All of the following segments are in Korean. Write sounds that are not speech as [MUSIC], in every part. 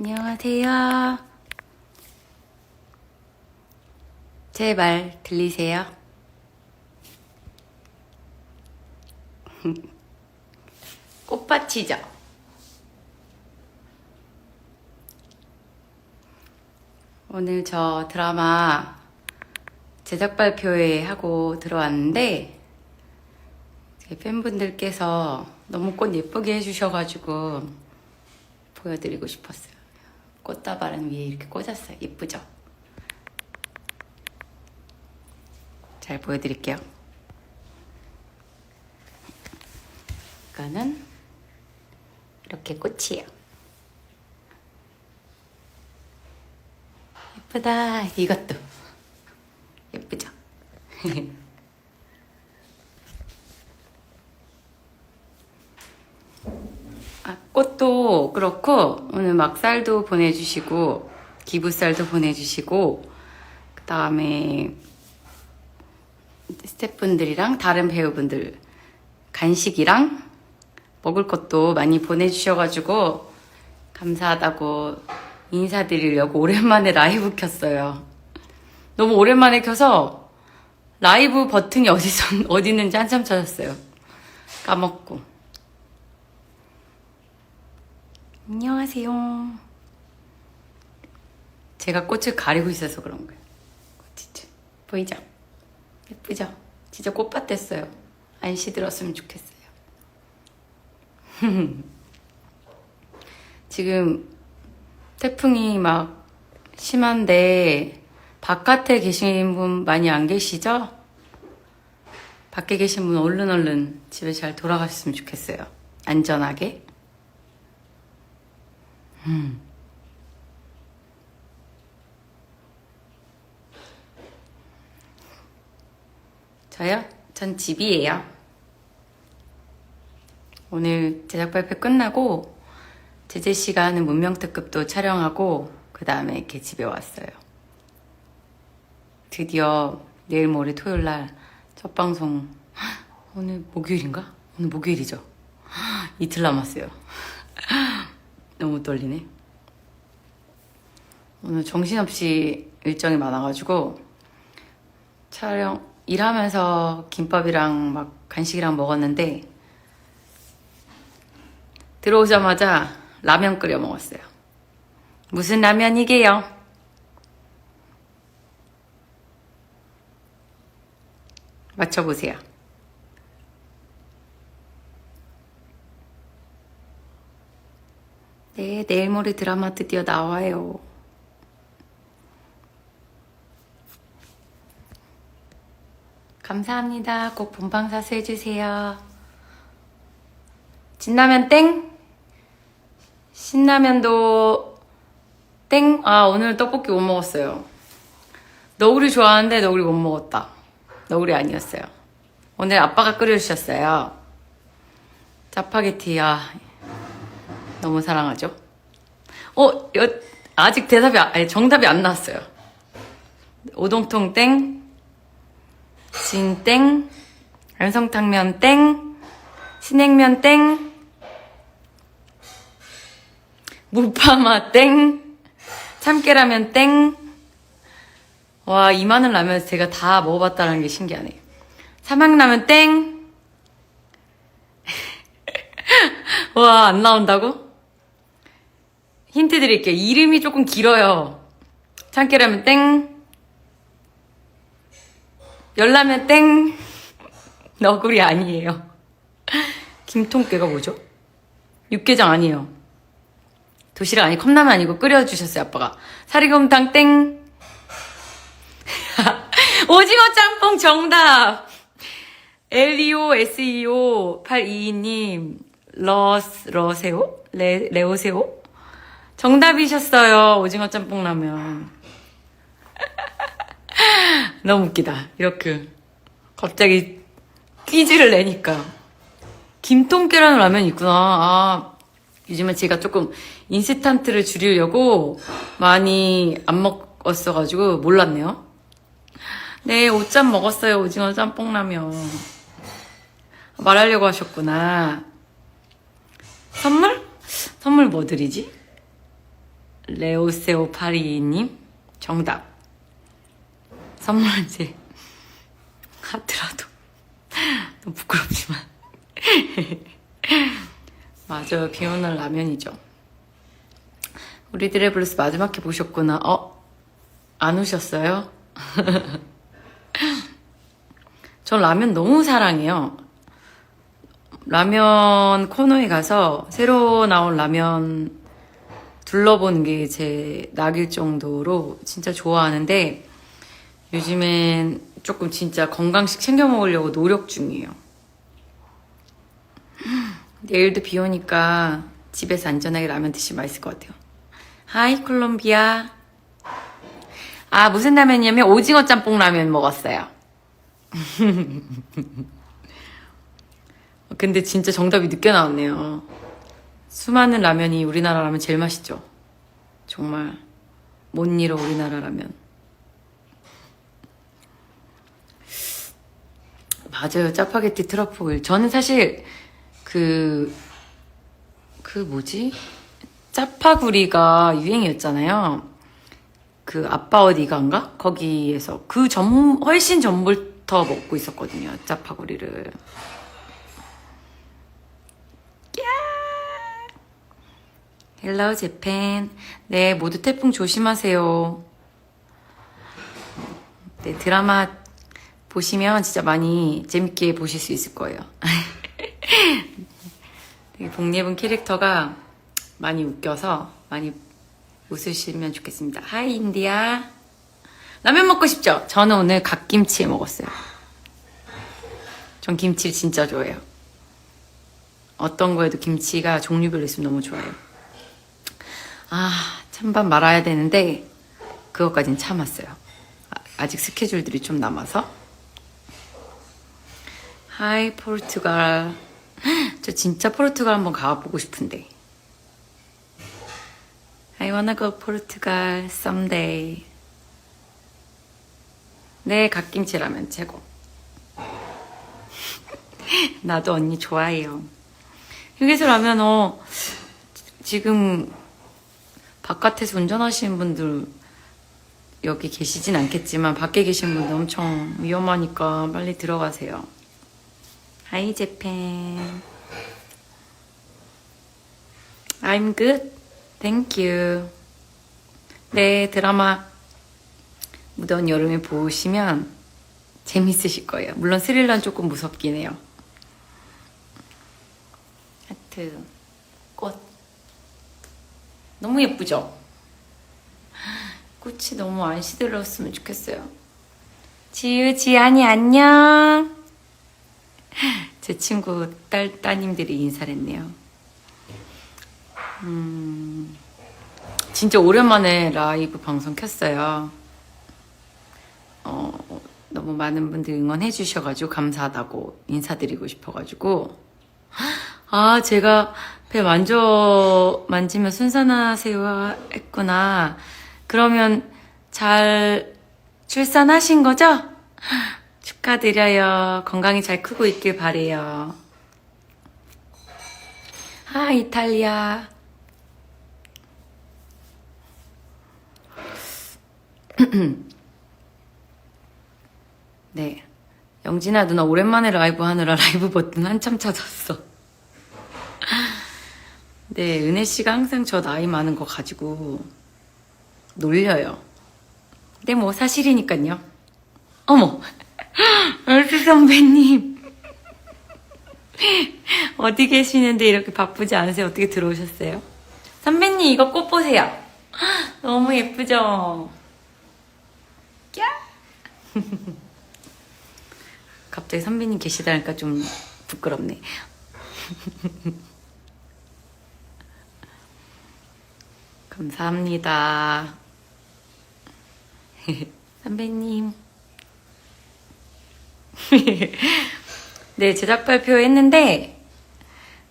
안녕하세요. 제 말 들리세요? [LAUGHS] 꽃밭이죠? 오늘 저 드라마 제작 발표회 하고 들어왔는데 제 팬분들께서 너무 꽃 예쁘게 해주셔가지고 보여드리고 싶었어요. 꽃다발은 위에 이렇게 꽂았어요. 예쁘죠? 잘 보여드릴게요. 이거는 이렇게 꽃이에요. 예쁘다. 이것도 예쁘죠? [LAUGHS] 아, 꽃도 그렇고 막살도 보내주시고 기부살도 보내주시고 그 다음에 스태프분들이랑 다른 배우분들 간식이랑 먹을 것도 많이 보내주셔가지고 감사하다고 인사드리려고 오랜만에 라이브 켰어요. 너무 오랜만에 켜서 라이브 버튼이 어디서 어디 있는지 한참 찾았어요. 까먹고. 안녕하세요. 제가 꽃을 가리고 있어서 그런 거예요. 꽃이죠. 보이죠? 예쁘죠? 진짜 꽃밭 됐어요. 안 시들었으면 좋겠어요. [LAUGHS] 지금 태풍이 막 심한데 바깥에 계신 분 많이 안 계시죠? 밖에 계신 분 얼른 얼른 집에 잘 돌아가셨으면 좋겠어요. 안전하게. 음. 저요? 전 집이에요. 오늘 제작 발표 끝나고 제재 씨가 하는 문명특급도 촬영하고 그 다음에 이렇게 집에 왔어요. 드디어 내일 모레 토요일 날 첫 방송 [GASPS] 오늘 목요일인가? 오늘 목요일이죠. [GASPS] 이틀 남았어요. 너무 떨리네. 오늘 정신없이 일정이 많아가지고 촬영 일하면서 김밥이랑 막 간식이랑 먹었는데 들어오자마자 라면 끓여 먹었어요. 무슨 라면이게요? 맞춰보세요. 네, 내일 모레 드라마 드디어 나와요. 감사합니다. 꼭 본방 사수 해주세요. 진라면 땡? 신라면도 땡? 아, 오늘 떡볶이 못 먹었어요. 너구리 좋아하는데 너구리 못 먹었다. 너구리 아니었어요. 오늘 아빠가 끓여주셨어요. 짜파게티, 아, 너무 사랑하죠? 어, 여, 아직 대답이, 아- 아니, 정답이 안 나왔어요. 오동통 땡, 진 땡, 안성탕면 땡, 신냉면 땡, 무파마 땡, 참깨라면 땡. 와, 이 많은 라면 제가 다 먹어봤다는 게 신기하네요. 삼양라면 땡. [LAUGHS] 와, 안 나온다고? 힌트 드릴게요. 이름이 조금 길어요. 참깨라면 땡. 열라면 땡. 너구리 아니에요. 김통깨가 뭐죠? 육개장 아니에요. 도시락 아니 컵라면 아니고 끓여주셨어요 아빠가 사리곰탕 땡 [LAUGHS] 오징어 짬뽕 정답 엘리오 SEO 822님 러스 러세오 레 레오세오 정답이셨어요 오징어 짬뽕 라면 [LAUGHS] 너무 웃기다 이렇게 갑자기 퀴즈를 내니까 김통깨라는 라면이 있구나 아 요즘은 제가 조금 인스턴트를 줄이려고 많이 안 먹었어가지고 몰랐네요. 네, 오짬 먹었어요. 오징어 짬뽕 라면. 말하려고 하셨구나. 선물? 선물 뭐 드리지? 레오세오 파리님 정답. 선물은 이제 하트라도 너무 부끄럽지만 [LAUGHS] 맞아요. 비 오는 날 라면이죠. 우리들의 블루스 마지막 회 보셨구나. 어? 안 오셨어요? [LAUGHS] 전 라면 너무 사랑해요. 라면 코너에 가서 새로 나온 라면 둘러보는 게제 낙일 정도로 진짜 좋아하는데 요즘엔 조금 진짜 건강식 챙겨 먹으려고 노력 중이에요. 내일도 비 오니까 집에서 안전하게 라면 드시면 맛있을 것 같아요. 하이 콜롬비아. 아 무슨 라면이냐면 오징어 짬뽕 라면 먹었어요. [LAUGHS] 근데 진짜 정답이 늦게 나왔네요. 수많은 라면이 우리나라 라면 제일 맛있죠. 정말 못 잃어 우리나라 라면. 맞아요. 짜파게티 트러플. 저는 사실 그, 그 뭐지? 짜파구리가 유행이었잖아요. 그 아빠 어디가인가? 거기에서 그 전, 훨씬 전부터 먹고 있었거든요. 짜파구리를. 헬로 재팬. 네, 모두 태풍 조심하세요. 네, 드라마 보시면 진짜 많이 재밌게 보실 수 있을 거예요. [LAUGHS] 되게 복예분 캐릭터가 많이 웃겨서 많이 웃으시면 좋겠습니다. 하이 인디아. 라면 먹고 싶죠? 저는 오늘 갓김치에 먹었어요. 전 김치를 진짜 좋아해요. 어떤 거에도 김치가 종류별로 있으면 너무 좋아요. 아, 찬밥 말아야 되는데 그것까진 참았어요. 아, 아직 스케줄들이 좀 남아서. 하이 포르투갈. 저 진짜 포르투갈 한번 가보고 싶은데. I wanna go 포르투갈 someday. 네, 갓김치 라면 최고. [LAUGHS] 나도 언니 좋아해요. 휴게소 라면 어 지금 바깥에서 운전하시는 분들 여기 계시진 않겠지만 밖에 계신 분들 엄청 위험하니까 빨리 들어가세요. 하이 재팬. I'm good. Thank you. 네, 드라마 무더운 여름에 보시면 재밌으실 거예요. 물론 스릴러는 조금 무섭긴 해요. 하트, 꽃. 너무 예쁘죠? [GASPS] 꽃이 너무 안 시들었으면 좋겠어요. 지유, 지안이 안녕. [GASPS] 제 친구 딸, 따님들이 인사를 했네요. 음, 진짜 오랜만에 라이브 방송 켰어요. 어, 너무 많은 분들이 응원해 주셔가지고 감사하다고 인사드리고 싶어가지고. [GASPS] 아, 제가 배 만져, 만지면 순산하세요 했구나. 그러면 잘 출산하신 거죠? [GASPS] 축하드려요. 건강히 잘 크고 있길 바래요. 아, 이탈리아. [CLEARS THROAT] 네. 영진아 누나 오랜만에 라이브 하느라 라이브 버튼 한참 찾았어. 네, 은혜 씨가 항상 저 나이 많은 거 가지고 놀려요. 근데 뭐 사실이니까요. 어머, [LAUGHS] 얼스 선배님. [LAUGHS] 어디 계시는데 이렇게 바쁘지 않으세요? 어떻게 들어오셨어요? 선배님 이거 꽃 보세요. [GASPS] 너무 예쁘죠? 꺄! [LAUGHS] 갑자기 선배님 계시다니까 좀 부끄럽네. 감사합니다. [LAUGHS] 선배님. [LAUGHS] 네, 제작 발표 했는데,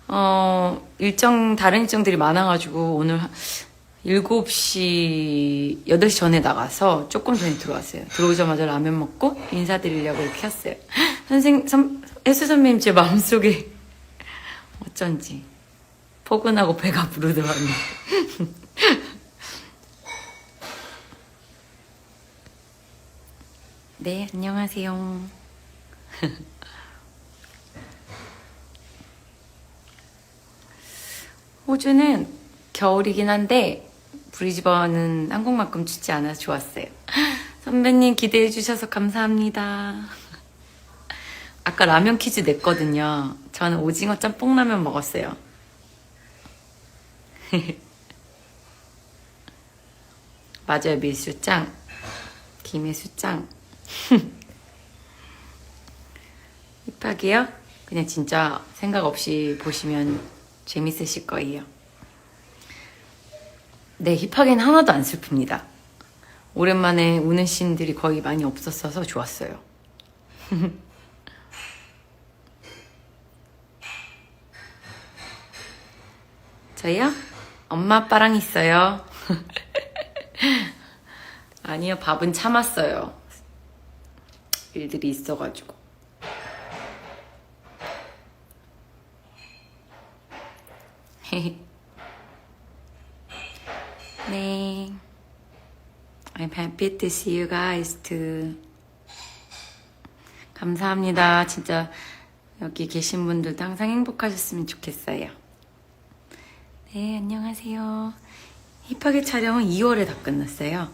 어, 일정, 다른 일정들이 많아가지고 오늘 7시, 8시 전에 나가서 조금 전에 들어왔어요. 들어오자마자 라면 먹고 인사드리려고 이렇게 했어요. [LAUGHS] 선생, 선, 혜수 선배님 제 마음속에 어쩐지 포근하고 배가 부르더라고요. 네, 안녕하세요. [LAUGHS] 호주는 겨울이긴 한데 브리즈번은 한국만큼 춥지 않아서 좋았어요. [LAUGHS] 선배님 기대해 주셔서 감사합니다. 아까 라면 퀴즈 냈거든요. 저는 오징어 짬뽕 라면 먹었어요. [LAUGHS] 맞아요, 밀수짱. 김혜수짱. [LAUGHS] 힙하게요? 그냥 진짜 생각 없이 보시면 재밌으실 거예요. 네, 힙하게는 하나도 안 슬픕니다. 오랜만에 우는 씬들이 거의 많이 없었어서 좋았어요. [LAUGHS] 저요? 엄마 아빠랑 있어요. [LAUGHS] 아니요, 밥은 참았어요. 일들이 있어가지고. [LAUGHS] 네. I'm happy to see you guys too. 감사합니다. 진짜 여기 계신 분들도 항상 행복하셨으면 좋겠어요. 네, 안녕하세요. 힙하게 촬영은 2월에 다 끝났어요.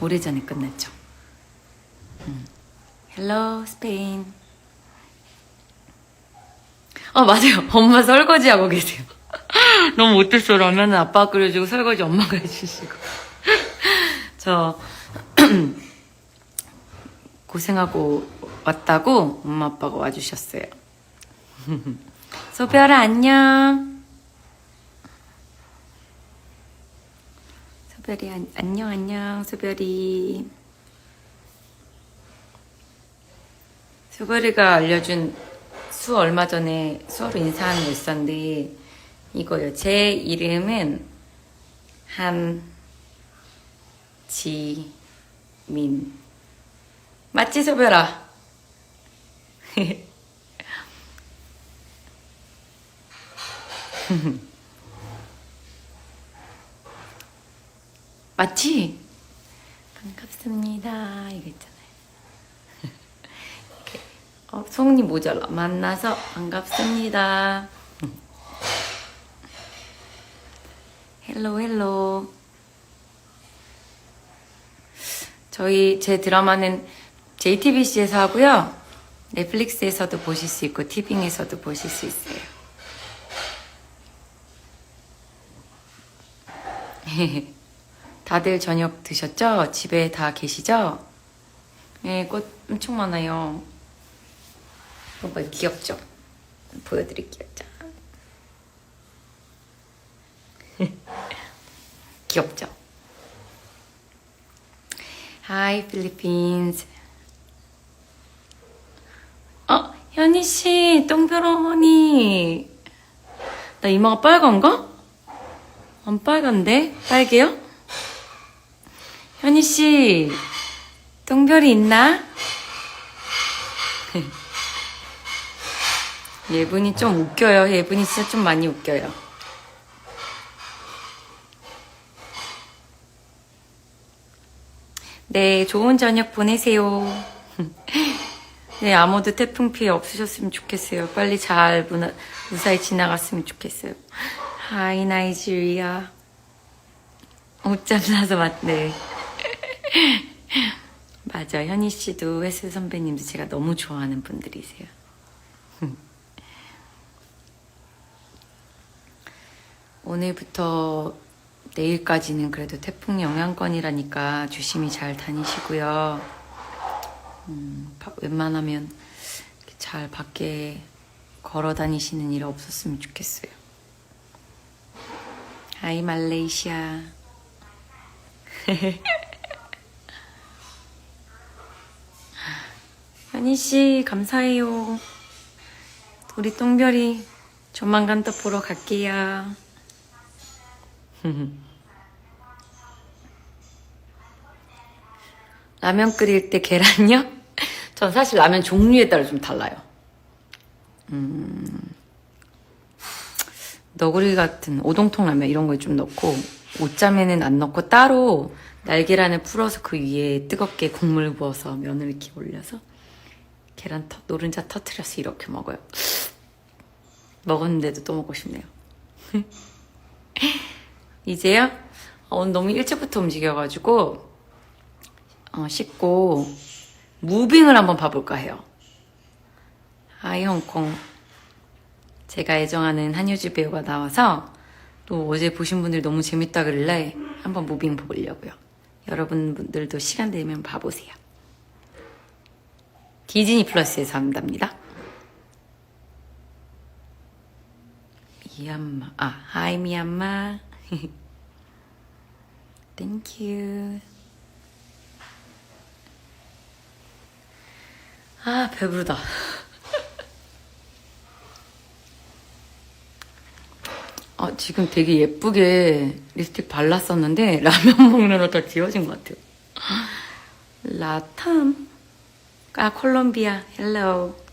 오래전에 끝났죠. 음. 헬로 스페인. 어, 맞아요. [LAUGHS] 엄마 설거지 하고 계세요. [LAUGHS] 너무 못했어. 라면은 아빠가 끓여주고 설거지 엄마가 해주시고. [LAUGHS] 저 [CLEARS THROAT] 고생하고 왔다고 엄마 아빠가 와주셨어요. 소별아 안녕. 소별이 안, 안녕 안녕 소별이. 소별이가 알려준 수 얼마 전에 수어로 인사하는 거 있었는데 이거요. 제 이름은 한지민. 맞지 소별아? [LAUGHS] 맞지? 반갑습니다. 이렇게. 어, 송이 모자라. 만나서 반갑습니다. 헬로 헬로. 저희 제 드라마는 JTBC에서 하고요. 넷플릭스에서도 보실 수 있고 티빙에서도 보실 수 있어요. [LAUGHS] 다들 저녁 드셨죠? 집에 다 계시죠? 네, 꽃 엄청 많아요. 오빠 귀엽죠? 보여드릴게요. 짠. [LAUGHS] 귀엽죠? Hi, Philippines. 어, 현희 씨, 똥벼러니. 나 이마가 빨간가? 안 빨간데? 빨개요? 현희 씨, 똥별이 있나? 예분이 좀 웃겨요. 예분이 진짜 좀 많이 웃겨요. 네, 좋은 저녁 보내세요. [LAUGHS] 네, 아무도 태풍 피해 없으셨으면 좋겠어요. 빨리 잘 무나, 무사히 지나갔으면 좋겠어요. 하이, 나이지리아. 옷잠 나서 맞네. 맞아, 현희 씨도 혜수 선배님도 제가 너무 좋아하는 분들이세요. [LAUGHS] 오늘부터 내일까지는 그래도 태풍 영향권이라니까 조심히 잘 다니시고요. 음, 바- 웬만하면 잘 밖에 걸어 다니시는 일 없었으면 좋겠어요. 하이 말레이시아. [LAUGHS] 현희 씨 감사해요. 우리 똥별이 조만간 또 보러 갈게요. [LAUGHS] 라면 끓일 때 계란요? [LAUGHS] 전 사실 라면 종류에 따라 좀 달라요. 음, 너구리 같은 오동통 라면 이런 거좀 넣고 오짬에는 안 넣고 따로 날계란을 풀어서 그 위에 뜨겁게 국물 부어서 면을 이렇게 올려서 계란 터, 노른자 터트려서 이렇게 먹어요. 먹었는데도 또 먹고 싶네요. [LAUGHS] 이제요? 어, 오늘 너무 일찍부터 움직여가지고 어, 씻고 무빙을 한번 봐볼까 해요. 하이 홍콩 제가 애정하는 한효주 배우가 나와서 또 어제 보신 분들이 너무 재밌다 그러길래 한번 무빙 보려고요. 여러분들도 시간 되면 봐보세요. 디즈니 플러스에서 한답니다. 미얀마, 아, 하이 미얀마. [LAUGHS] 땡큐. 아, 배부르다. [LAUGHS] 아, 지금 되게 예쁘게 립스틱 발랐었는데 [LAUGHS] 라면 먹느라 더 지워진 것 같아요. [GASPS] 라탐. 아, 콜롬비아. 헬로.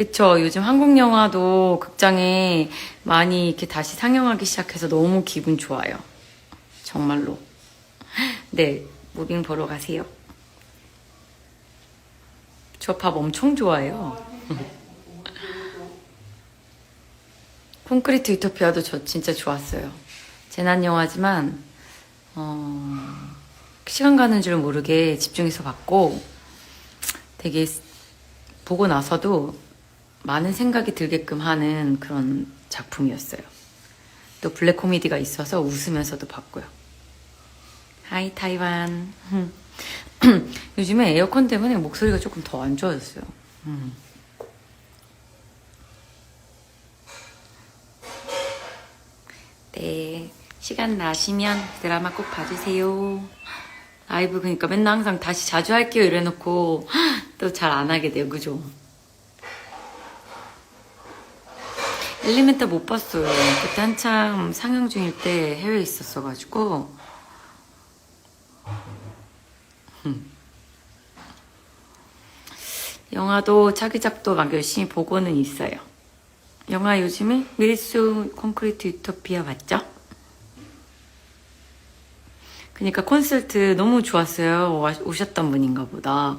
그쵸. 요즘 한국 영화도 극장에 많이 이렇게 다시 상영하기 시작해서 너무 기분 좋아요. 정말로. [LAUGHS] 네, 무빙 보러 가세요. 저 밥 엄청 좋아해요. [LAUGHS] 콘크리트 유토피아도 저 진짜 좋았어요. 재난 영화지만 어, 시간 가는 줄 모르게 집중해서 봤고 되게 보고 나서도 많은 생각이 들게끔 하는 그런 작품이었어요. 또 블랙 코미디가 있어서 웃으면서도 봤고요. 하이 타이완. [CLEARS THROAT] 요즘에 에어컨 때문에 목소리가 조금 더 안 좋아졌어요. 음. 네. 시간 나시면 드라마 꼭 봐주세요. 라이브 그러니까 맨날 항상 다시 자주 할게요 이래놓고 또 잘 안 하게 돼요. 그죠? 엘리멘터 못 봤어요. 그때 한참 상영 중일 때 해외에 있었어가지고. 음. 영화도 차기작도 막 열심히 보고는 있어요. 영화 요즘에 미리수 콘크리트 유토피아 봤죠? 그러니까 콘서트 너무 좋았어요. 와- 오셨던 분인가 보다.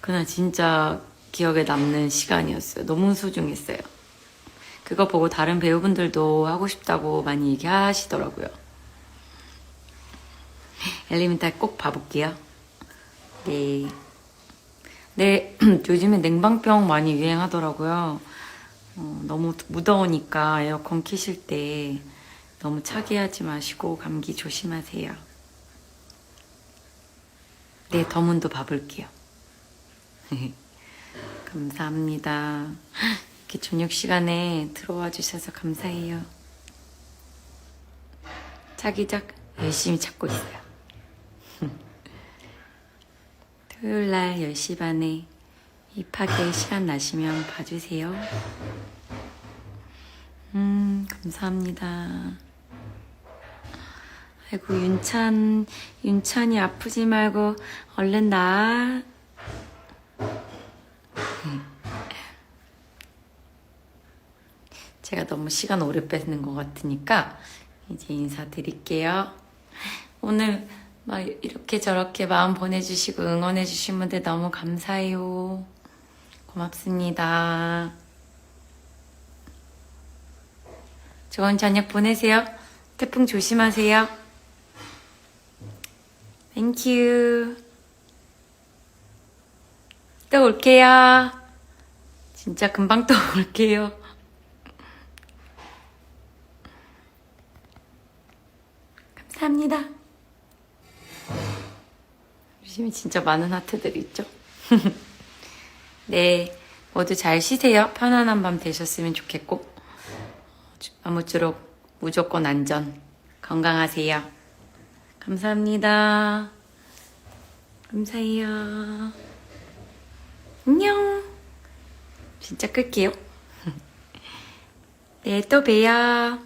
그날 진짜 기억에 남는 시간이었어요. 너무 소중했어요. 그거 보고 다른 배우분들도 하고 싶다고 많이 얘기하시더라고요. 엘리멘탈 꼭 봐볼게요. 네. 네, [CLEARS THROAT] 요즘에 냉방병 많이 유행하더라고요. 어, 너무 무더우니까 에어컨 키실 때 너무 차게 하지 마시고 감기 조심하세요. 네, 더문도 봐볼게요. [LAUGHS] 감사합니다. 이렇게 저녁 시간에 들어와 주셔서 감사해요. 차기작 열심히 찾고 있어요. [LAUGHS] 토요일 날 10시 반에 입학에 시간 나시면 봐주세요. 음, 감사합니다. 아이고, 윤찬, 윤찬이 아프지 말고 얼른 나. 제가 너무 시간 오래 뺏는 것 같으니까 이제 인사드릴게요. 오늘 막 이렇게 저렇게 마음 보내주시고 응원해주신 분들 너무 감사해요. 고맙습니다. 좋은 저녁 보내세요. 태풍 조심하세요. 땡큐. 또 올게요. 진짜 금방 또 [LAUGHS] 올게요. 감사합니다. 요즘에 진짜 많은 하트들이 있죠? [LAUGHS] 네, 모두 잘 쉬세요. 편안한 밤 되셨으면 좋겠고, 아무쪼록 무조건 안전, 건강하세요. 감사합니다. 감사해요. 안녕. 진짜 끌게요. [LAUGHS] 네, 또 봬요.